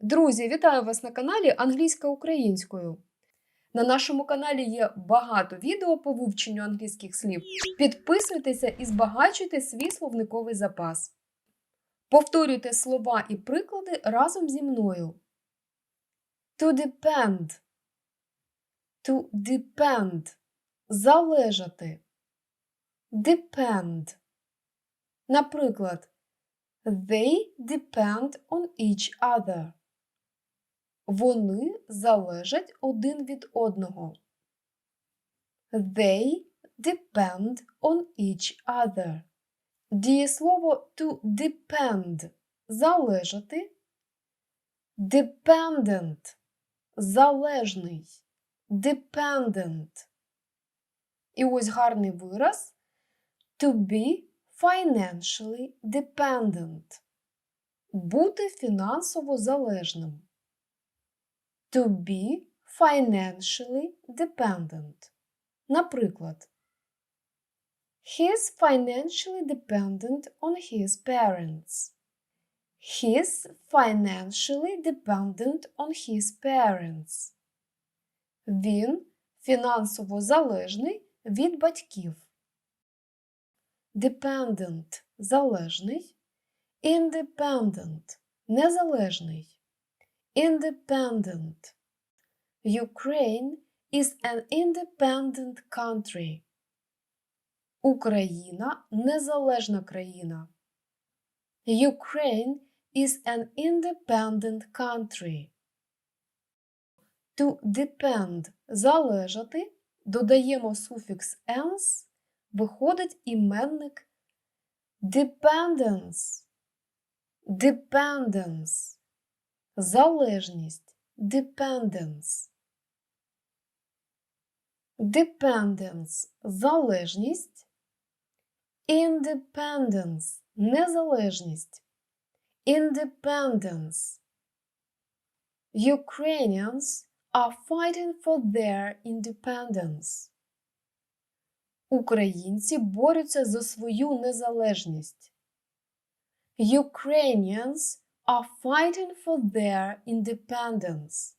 Друзі, вітаю вас на каналі Англійська українською. На нашому каналі є багато відео по вивченню англійських слів. Підписуйтеся і збагачуйте свій словниковий запас. Повторюйте слова і приклади разом зі мною. To depend. To depend. Залежати. Depend. Наприклад, They depend on each other. Вони залежать один від одного. They depend on each other. Дієслово to depend залежати. Dependent залежний. Dependent. І ось гарний вираз to be financially dependent. Бути фінансово залежним. To be financially dependent. Наприклад, He is financially dependent on his parents. He is financially dependent on his parents. Він фінансово залежний від батьків. Dependent – залежний. Independent – незалежний. Independent. Ukraine is an independent country. Україна незалежна країна. Ukraine is an independent country. To depend залежати додаємо суфікс ens, виходить іменник dependence. Dependence. Залежність. Dependence. Dependence – залежність. Independence – незалежність. Independence. Ukrainians are fighting for their independence. Українці борються за свою незалежність. Ukrainians are fighting for their independence.